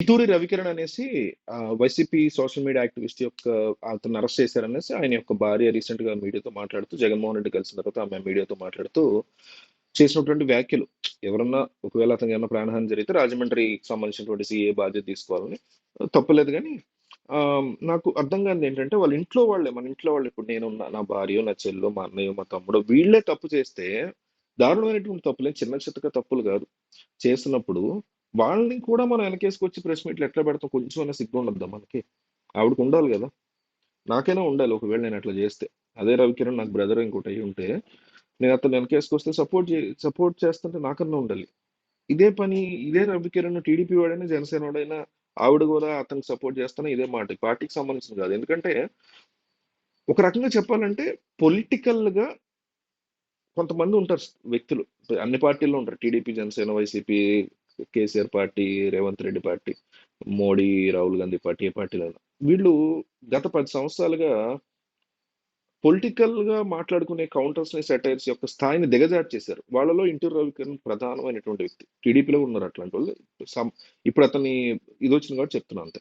Ituri Ravikiran అనేసి YCP social media activist యొక్క అతను అరెస్ట్ చేశారనేసి ఆయన యొక్క భార్య రీసెంట్‌గా మీడియాతో మాట్లాడుతూ, జగన్మోహన్ రెడ్డి కలిసిన తర్వాత ఆమె మీడియాతో మాట్లాడుతూ చేసినటువంటి వ్యాఖ్యలు. ఎవరన్నా ఒకవేళ అతనికి ఏమైనా ప్రాణహాని జరిగితే రాజమండ్రికి సంబంధించినటువంటి సీఏ బాధ్యత తీసుకోవాలని. తప్పులేదు కానీ నాకు అర్థం కానిదేంటంటే వాళ్ళ ఇంట్లో వాళ్ళే, మన ఇంట్లో వాళ్ళు ఇప్పుడు నేను నా భార్యో, నా చెల్లో, మా అన్నయ్యో, మా తమ్ముడో వీళ్ళే తప్పు చేస్తే దారుణమైనటువంటి తప్పులే చిన్న చిత్తగా తప్పులు కాదు. చేస్తున్నప్పుడు వాళ్ళని కూడా మనం వెనకేసుకొచ్చి ప్రెస్ మీట్లు ఎట్లా పెడతాం? సిగ్గు ఉండద్దా మనకి? ఆవిడకుండాలి కదా నాకైనా ఉండాలి ఒకవేళ నేను అట్లా చేస్తే. అదే రవికిరణ్ నాకు బ్రదర్ ఇంకోటి ఉంటే నేను అతను వెనకేసుకొస్తే సపోర్ట్ జే సపోర్ట్ చేస్తుంటే నాకన్నా ఉండాలి. ఇదే పని ఇదే రవికిరణ్ టీడీపీ వాడైనా, జనసేన వాడైనా ఆవిడ కూడా అతనికి సపోర్ట్ చేస్తున్నా ఇదే మాట. పార్టీకి సంబంధించింది కాదు. ఎందుకంటే ఒక రకంగా చెప్పాలంటే పొలిటికల్‌గా కొంతమంది ఉంటారు వ్యక్తులు. అన్ని పార్టీల్లో ఉంటారు. TDP, Janasena, YCP, KCR party, Revanth Reddy party, Modi, Rahul Gandhi party, ఏ పార్టీలైనా. వీళ్ళు గత పది సంవత్సరాలుగా పొలిటికల్‌గా మాట్లాడుకునే కౌంటర్స్ని సెటైర్స్ యొక్క స్థాయిని దిగజార్చేశారు. వాళ్ళలో ఇంటర్ రవికరణ్ ప్రధానమైనటువంటి వ్యక్తి. టీడీపీలో ఉన్నారు అట్లాంటి వాళ్ళు ఇప్పుడు అతని ఇదొచ్చింది కాబట్టి చెప్తున్నా అంతే.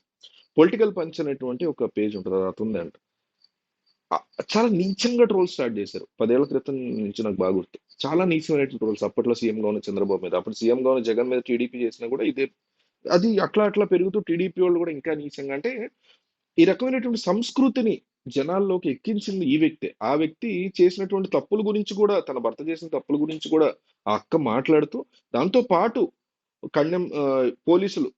పొలిటికల్ పంచ్ అనేటువంటి ఒక పేజ్ ఉంటది. అది అతను అంట. చాలా నీచంగా ట్రోల్స్ స్టార్ట్ చేశారు. పదేళ్ళ క్రితం నుంచి నాకు బాగా గుర్తు. చాలా నీచమైనటువంటి ట్రోల్స్. అప్పట్లో సీఎంగా ఉన్న చంద్రబాబు మీద. అప్పుడు సీఎంగా ఉన్న జగన్ మీద టీడీపీ చేసినా కూడా ఇదే అది అట్లా అట్లా పెరుగుతూ టీడీపీ వాళ్ళు కూడా ఇంకా నీచంగా అంటే ఈ రకమైనటువంటి సంస్కృతిని జనాల్లోకి ఎక్కించింది ఈ వ్యక్తే. ఆ వ్యక్తి చేసినటువంటి తప్పుల గురించి కూడా తన భర్త చేసిన తప్పుల గురించి కూడా ఆ అక్క మాట్లాడుతూ దాంతో పాటు కళ్యం పోలీసులు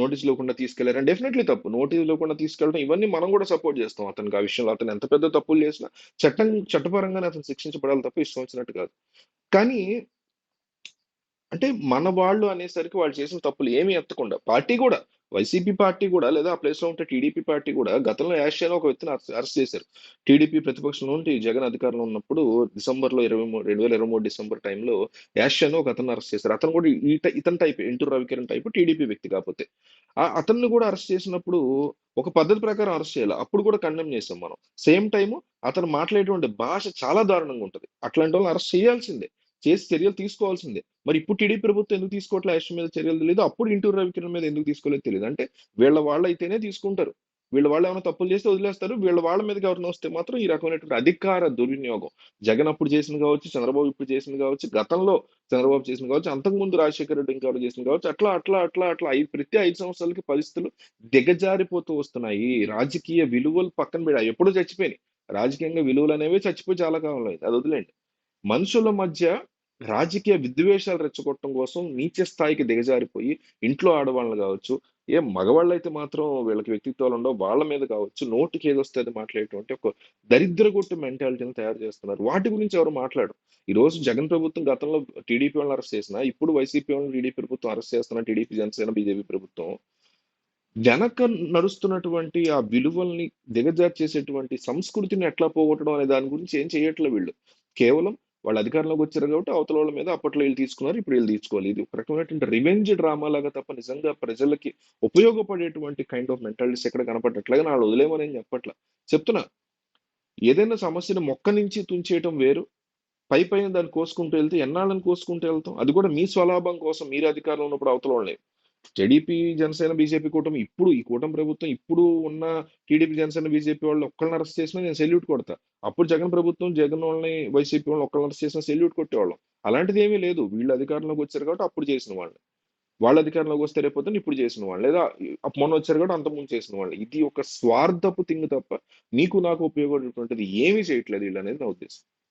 నోటీస్ లేకుండా తీసుకెళ్ళారని డెఫినెట్లీ తప్పు. నోటీస్ లేకుండా తీసుకెళ్ళడం ఇవన్నీ మనం కూడా సపోర్ట్ చేస్తాం అతనికి ఆ విషయంలో. అతను ఎంత పెద్ద తప్పులు చేసినా చట్టం చట్టపరంగానే అతను శిక్షించబడాలి తప్ప ఇష్టం వచ్చినట్టు కాదు. కానీ అంటే మన వాళ్ళు అనేసరికి వాళ్ళు చేసిన తప్పులు ఏమీ ఎత్తకుండా పార్టీ కూడా వైసీపీ పార్టీ కూడా లేదా ఆ ప్లేస్‌లో ఉంటే టీడీపీ పార్టీ కూడా గతంలో యాషియాలో ఒక వ్యక్తిని అరెస్ట్ అరెస్ట్ చేశారు. టీడీపీ ప్రతిపక్షంలో ఉండి జగన్ అధికారంలో ఉన్నప్పుడు డిసెంబర్‌లో 23 2023 డిసెంబర్ టైంలో యాషియాను ఒక అతను అరెస్ట్ చేశారు. అతను కూడా ఈ ఇతని type Inturi Ravikiran type TDP వ్యక్తి కాకపోతే. ఆ అతన్ని కూడా అరెస్ట్ చేసినప్పుడు ఒక పద్ధతి ప్రకారం అరెస్ట్ చేయాలి అప్పుడు కూడా కండెమ్ చేసాం మనం. సేమ్ టైము అతను మాట్లాడేటువంటి భాష చాలా దారుణంగా ఉంటుంది అట్లాంటి వాళ్ళని అరెస్ట్ చేయాల్సిందే. చేసి చర్యలు తీసుకోవాల్సిందే. మరి ఇప్పుడు టీడీ ప్రభుత్వం ఎందుకు తీసుకోవట్లే యాష్ మీద చర్యలు తెలియదు అప్పుడు ఇంటూరు రవికిరణ్ మీద ఎందుకు తీసుకోలేదు తెలియదు అంటే వీళ్ళ వాళ్ళు అయితేనే తీసుకుంటారు. వీళ్ళ వాళ్ళు ఏమైనా తప్పులు చేస్తే వదిలేస్తారు. వీళ్ళ వాళ్ళ మీద ఎవరైనా వస్తే మాత్రం ఈ రకమైనటువంటి అధికార దుర్వినియోగం. జగన్ అప్పుడు చేసింది కావచ్చు, చంద్రబాబు ఇప్పుడు చేసింది కావచ్చు, గతంలో చంద్రబాబు చేసింది కావచ్చు, అంతకుముందు రాజశేఖర రెడ్డి ఇంకెవరు చేసింది కావచ్చు. అట్లా అట్లా అట్లా అట్లా ఐ ప్రతి ఐదు సంవత్సరాలకి పరిస్థితులు దిగజారిపోతూ వస్తున్నాయి. రాజకీయ విలువలు పక్కన పెడ అవి ఎప్పుడో చచ్చిపోయినాయి. రాజకీయంగా విలువలు అనేవి చచ్చిపోయి చాలా కాలం అయింది. అది వదిలేండి మనుషుల మధ్య రాజకీయ విద్వేషాలు రెచ్చగొట్టడం కోసం నీచ స్థాయికి దిగజారిపోయి ఇంట్లో ఆడవాళ్ళని కావచ్చు, ఏ మగవాళ్ళైతే మాత్రం వీళ్ళకి వ్యక్తిత్వాలు ఉండవు. వాళ్ళ మీద కావచ్చు నోటికి ఏదొస్తే అది మాట్లాడేటువంటి ఒక దరిద్రగొట్టు మెంటాలిటీని తయారు చేస్తున్నారు. వాటి గురించి ఎవరు మాట్లాడరు. ఈరోజు జగన్ ప్రభుత్వం గతంలో టీడీపీ వాళ్ళని అరెస్ట్ చేసిన ఇప్పుడు వైసీపీ వాళ్ళని టీడీపీ ప్రభుత్వం అరెస్ట్ చేస్తున్న టీడీపీ, జనసేన, బీజేపీ ప్రభుత్వం వెనక నడుస్తున్నటువంటి ఆ విలువల్ని దిగజార్చేసేటువంటి సంస్కృతిని ఎట్లా పోగొట్టడం అనే దాని గురించి ఏం చేయట్లే వీళ్ళు. కేవలం వాళ్ళు అధికారంలోకి వచ్చారు కాబట్టి అవతల వాళ్ళ మీద అప్పట్లో వీళ్ళు తీసుకున్నారు. ఇప్పుడు వీళ్ళు తీసుకోవాలి. ఇది ఒక రకమైనటువంటి రివెంజ్ డ్రామా లాగా తప్ప నిజంగా ప్రజలకి ఉపయోగపడేటువంటి కైండ్ ఆఫ్ మెంటాలిటీస్ ఎక్కడ కనపడట్లేదు. కానీ వదిలేమని వదిలేయమని ఏం చెప్తున్నా. ఏదైనా సమస్యను మొక్క నుంచి తుంచేయటం వేరు. పై పైన దాన్ని కోసుకుంటూ వెళ్తే ఎన్నాళ్ళని కోసుకుంటూ వెళ్తాం? అది కూడా మీ స్వలాభం కోసం మీరు అధికారంలో ఉన్నప్పుడు అవతల వాళ్ళు టీడీపీ, జనసేన, బీజేపీ కూటమి ఇప్పుడు ఈ కూటమి ప్రభుత్వం ఇప్పుడు ఉన్న టీడీపీ, జనసేన, బీజేపీ వాళ్ళు ఒక్కళ్ళని అరెస్ట్ చేసినా నేను సెల్యూట్ కొడతా. అప్పుడు జగన్ ప్రభుత్వం జగన్ వాళ్ళని, వైసీపీ వాళ్ళు ఒక్కళ్ళని అరెస్ట్ చేసినా సెల్యూట్ కొట్టేవాళ్ళం. అలాంటిది ఏమీ లేదు. వీళ్ళు అధికారంలోకి వచ్చారు కాబట్టి అప్పుడు చేసిన వాళ్ళు వాళ్ళ అధికారంలోకి వస్తే రేపొద్దున ఇప్పుడు చేసిన వాళ్ళు. లేదా మొన్న వచ్చారు కాబట్టి అంతకుముందు చేసిన వాళ్ళు. ఇది ఒక స్వార్థపు థింగ్ తప్ప నీకు నాకు ఉపయోగపడేటువంటిది ఏమీ చేయట్లేదు వీళ్ళనేది నా ఉద్దేశం.